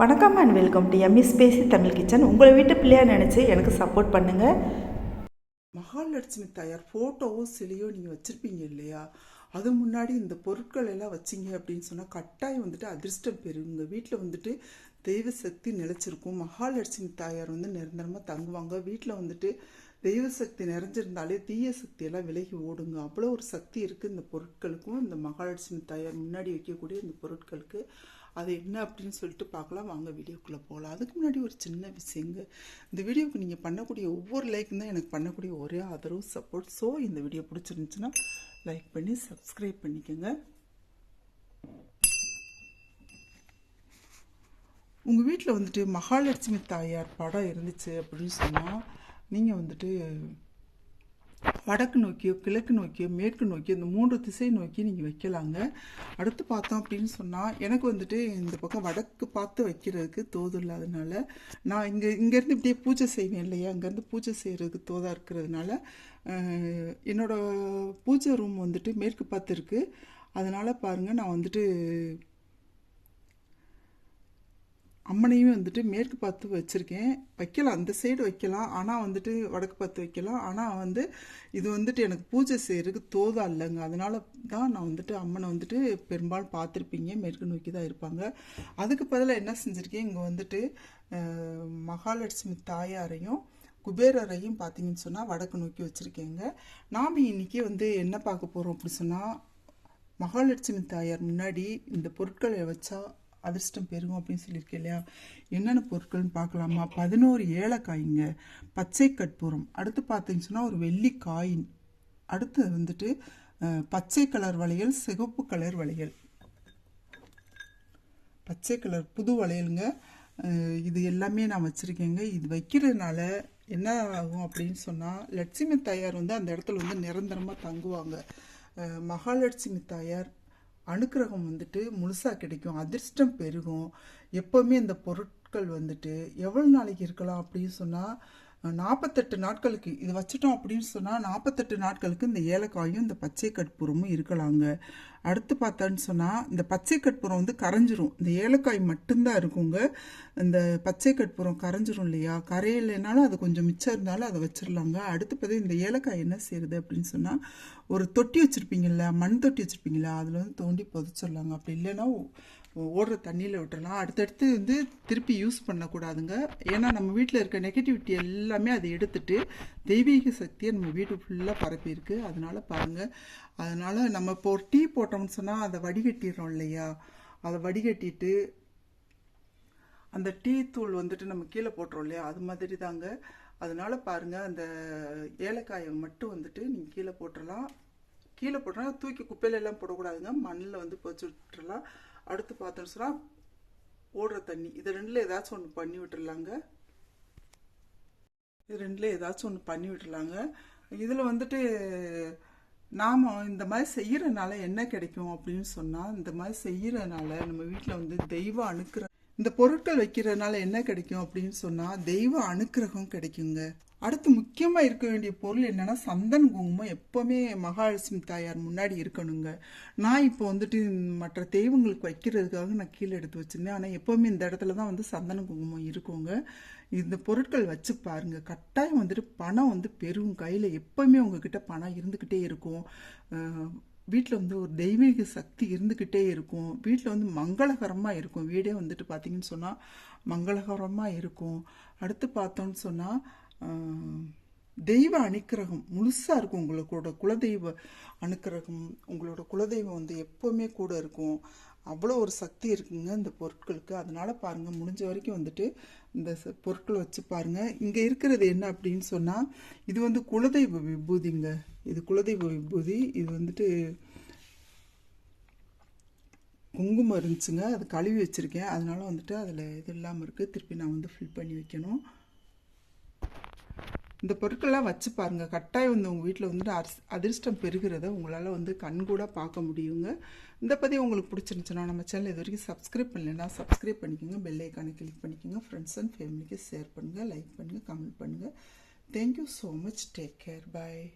வணக்கம் and welcome to EMIS பேசி Tamil kitchen உங்களை வீட்டு பிள்ளையாக நினச்சி எனக்கு சப்போர்ட் பண்ணுங்கள் மகாலட்சுமி தாயார் ஃபோட்டோவோ சிலையோ நீங்கள் வச்சுருப்பீங்க இல்லையா? அது முன்னாடி இந்த பொருட்கள் எல்லாம் வச்சிங்க அப்படின்னு சொன்னால் கட்டாயம் வந்துட்டு அதிர்ஷ்டம் பெறும். உங்கள் வீட்டில் வந்துட்டு தெய்வ சக்தி நிலைச்சிருக்கும். மகாலட்சுமி தாயார் வந்து நிரந்தரமாக தங்குவாங்க. வீட்டில் வந்துட்டு தெய்வ சக்தி நிறைஞ்சிருந்தாலே தீய சக்தி எல்லாம் விலகி ஓடுங்க. அவ்வளோ ஒரு சக்தி இருக்குது இந்த பொருட்களுக்கும். இந்த மகாலட்சுமி தாயார் முன்னாடி வைக்கக்கூடிய இந்த பொருட்களுக்கு. அது என்ன அப்படின்னு சொல்லிட்டு பார்க்கலாம். வாங்க வீடியோக்குள்ளே போகலாம். அதுக்கு முன்னாடி ஒரு சின்ன விஷயங்க. இந்த வீடியோவுக்கு நீங்கள் பண்ணக்கூடிய ஒவ்வொரு லைக்கும் தான் எனக்கு பண்ணக்கூடிய ஒரே ஆதரவு சப்போர்ட் ஸோ இந்த வீடியோ பிடிச்சிருந்துச்சுன்னா லைக் பண்ணி சப்ஸ்கிரைப் பண்ணிக்கோங்க. உங்கள் வீட்டில் வந்துட்டு மகாலட்சுமி தாயார் படம் இருந்துச்சு அப்படின்னு சொன்னால் நீங்கள் வந்துட்டு வடக்கு நோக்கியோ கிழக்கு நோக்கியோ மேற்கு நோக்கியோ இந்த மூன்று திசை நோக்கி நீங்கள் வைக்கலாங்க. அடுத்து பார்த்தோம் அப்படின்னு சொன்னால் எனக்கு வந்துட்டு இந்த பக்கம் வடக்கு பார்த்து வைக்கிறதுக்கு தோது இல்லாதனால நான் இங்கே இங்கேருந்து இப்படியே பூஜை செய்வேன் இல்லையா? அங்கேருந்து பூஜை செய்கிறதுக்கு தோதாக இருக்கிறதுனால என்னோடய என்னோட பூஜை ரூம் வந்துட்டு மேற்கு பார்த்து இருக்குது அதனால் பாருங்கள் நான் வந்துட்டு அம்மனையும் வந்துட்டு மேற்கு பார்த்து வச்சுருக்கேன். வைக்கலாம் அந்த சைடு வைக்கலாம். ஆனால் வந்துட்டு வடக்கு பார்த்து வைக்கலாம். ஆனால் வந்து இது வந்துட்டு எனக்கு பூஜை செய்கிறதுக்கு தோதா இல்லைங்க. அதனால தான் நான் வந்துட்டு அம்மனை வந்துட்டு பெரும்பாலும் பார்த்துருப்பீங்க. மேற்கு நோக்கி தான் இருப்பாங்க. அதுக்கு பதிலாக என்ன செஞ்சுருக்கேன்? இங்கே வந்துட்டு மகாலட்சுமி தாயாரையும் குபேரரையும் பார்த்தீங்கன்னு சொன்னால் வடக்கு நோக்கி வச்சுருக்கேங்க. நாம் இன்றைக்கி வந்து என்ன பார்க்க போகிறோம் அப்படி சொன்னால் மகாலட்சுமி தாயார் முன்னாடி இந்த பொருட்களை வச்சா அதிர்ஷ்டம் பெருகும் அப்படின்னு சொல்லியிருக்கேன் இல்லையா? என்னென்ன பொருட்கள்னு பார்க்கலாமா? பதினோரு ஏலக்காய்ங்க பச்சை கற்பூரம். அடுத்து பார்த்தீங்கன்னு சொன்னால் ஒரு வெள்ளி காயின். அடுத்து வந்துட்டு பச்சை கலர் வளையல் சிகப்பு கலர் வளையல். பச்சை கலர் புது வளையலுங்க. இது எல்லாமே நான் வச்சுருக்கேங்க. இது வைக்கிறதுனால என்ன ஆகும் அப்படின்னு சொன்னால் லட்சுமி தாயார் வந்து அந்த இடத்துல வந்து நிரந்தரமாக தங்குவாங்க. மகாலட்சுமி தாயார் அனுக்கிரகம் வந்துட்டு முழுசாக கிடைக்கும் அதிர்ஷ்டம் பெருகும். எப்போவுமே இந்த பொருட்கள் வந்துட்டு எவ்வளோ நாளைக்கு இருக்கலாம் அப்படின்னு சொன்னால் நாற்பத்தெட்டு நாட்களுக்கு இது வச்சுட்டோம் அப்படின்னு சொன்னால் நாற்பத்தெட்டு நாட்களுக்கு இந்த ஏலக்காயும் இந்த பச்சை கற்பூரமும் இருக்கலாங்க. அடுத்து பார்த்தோன்னு சொன்னால் இந்த பச்சை கற்பூரம் வந்து கரைஞ்சிரும். இந்த ஏலக்காய் மட்டும்தான் இருக்குங்க. இந்த பச்சை கற்பூரம் கரைஞ்சிரும் இல்லையா? கரையிலைனாலும் அது கொஞ்சம் மிச்சம் இருந்தாலும் அதை வச்சிடலாங்க அடுத்து பார்த்து இந்த ஏலக்காய் என்ன செய்யுது அப்படின்னு சொன்னால் ஒரு தொட்டி வச்சுருப்பீங்கள்ல மண் தொட்டி வச்சுருப்பீங்களா அதில் வந்து தோண்டி புதைச்சிடலாங்க அப்படி இல்லைன்னா ஓடுற தண்ணியில் விட்டுறலாம். அடுத்தடுத்து வந்து திருப்பி யூஸ் பண்ணக்கூடாதுங்க. ஏன்னா நம்ம வீட்டில் இருக்க நெகட்டிவிட்டி எல்லாமே அதை எடுத்துட்டு தெய்வீக சக்தியை நம்ம வீடு ஃபுல்லாக பரப்பியிருக்கு. அதனால் பாருங்கள் அதனால் நம்ம இப்போ ஒரு டீ போட்டோம்னு சொன்னால் அதை வடிகட்டிடுறோம் இல்லையா? அதை வடிகட்டிட்டு அந்த டீ தூள் வந்துட்டு நம்ம கீழே போட்டுறோம் இல்லையா? அது மாதிரி தாங்க அதனால் பாருங்கள் அந்த ஏலக்காயை மட்டும் வந்துட்டு நீங்கள் கீழே போட்டுடலாம் கீழே போட்டோம்னா தூக்கி குப்பையில எல்லாம் போடக்கூடாதுங்க. மண்ணில் வந்து பொச்சு விட்டுறலாம். அடுத்து பார்த்தோம்னு சொன்னால் ஓடுற தண்ணி. இது ரெண்டில் ஏதாச்சும் ஒன்று பண்ணி விட்டுறலாங்க. இது ரெண்டில் ஏதாச்சும் ஒன்று பண்ணி விட்டுறலாங்க. இதில் வந்துட்டு நாம் இந்த மாதிரி செய்கிறனால என்ன கிடைக்கும் அப்படின்னு சொன்னால் இந்த மாதிரி செய்கிறனால நம்ம வீட்டில் வந்து தெய்வ அனுக்கிற இந்த பொருட்கள் வைக்கிறதுனால என்ன கிடைக்கும் அப்படின்னு சொன்னால் தெய்வ அனுக்கிரகம் கிடைக்குங்க. அடுத்து முக்கியமாக இருக்க வேண்டிய பொருள் என்னன்னா சந்தன் குங்குமம். எப்போவுமே மகாலட்சுமி தாயார் முன்னாடி இருக்கணுங்க. நான் இப்போ வந்துட்டு மற்ற தெய்வங்களுக்கு வைக்கிறதுக்காக நான் கீழே எடுத்து வச்சுருந்தேன். ஆனால் எப்போவுமே இந்த இடத்துல தான் வந்து சந்தன குங்குமம் இருக்குங்க. இந்த பொருட்கள் வச்சு பாருங்க. கட்டாயம் வந்துட்டு பணம் வந்து பெரும் கையில் எப்போவுமே உங்ககிட்ட பணம் இருந்துக்கிட்டே இருக்கும். வீட்டில் வந்து ஒரு தெய்வீக சக்தி இருந்துக்கிட்டே இருக்கும். வீட்டில் வந்து மங்களகரமாக இருக்கும். வீடே வந்துட்டு பார்த்தீங்கன்னு சொன்னால் மங்களகரமாக இருக்கும். அடுத்து பார்த்தோன்னு சொன்னால் தெய்வ அனுக்கிரகம் முழுசாக இருக்கும் உங்களோட குலதெய்வ அனுக்கிரகம் உங்களோட குலதெய்வம் வந்து எப்போவுமே கூட இருக்கும். அவ்வளோ ஒரு சக்தி இருக்குங்க இந்த பொருட்களுக்கு. அதனால் பாருங்கள் முடிஞ்ச வரைக்கும் வந்துட்டு இந்த பொருட்களை வச்சு பாருங்கள் இங்கே இருக்கிறது என்ன அப்படின்னு சொன்னால் இது வந்து குலதெய்வ விபூதிங்க. இது குலதெய்வ விபூதி. இது வந்துட்டு குங்குமம் இருந்துச்சுங்க. அது கழுவி வச்சுருக்கேன். அதனால் வந்துட்டு அதில் இது இல்லாமல் இருக்குது திருப்பி நான் வந்து ஃபில் பண்ணி வைக்கணும். இந்த பொருட்கள்லாம் வச்சு பாருங்க. கட்டாயம் வந்து உங்கள் வீட்டில் வந்து அரிஸ்- அதிர்ஷ்டம் பெறுகிறத உங்களால் வந்து கண்கூட பார்க்க முடியுங்க. இந்த பதிவு உங்களுக்கு பிடிச்சிருந்துச்சுன்னா நம்ம சேனல் இது வரைக்கும் சப்ஸ்கிரைப் பண்ணலைன்னா சப்ஸ்கிரைப் பண்ணிக்கோங்க. பெல் ஐக்கானை கிளிக் பண்ணிக்கோங்க. ஃப்ரெண்ட்ஸ் அண்ட் ஃபேமிலிக்கு ஷேர் பண்ணுங்கள் லைக் பண்ணுங்கள் கமெண்ட் பண்ணுங்கள் thank you so much take care bye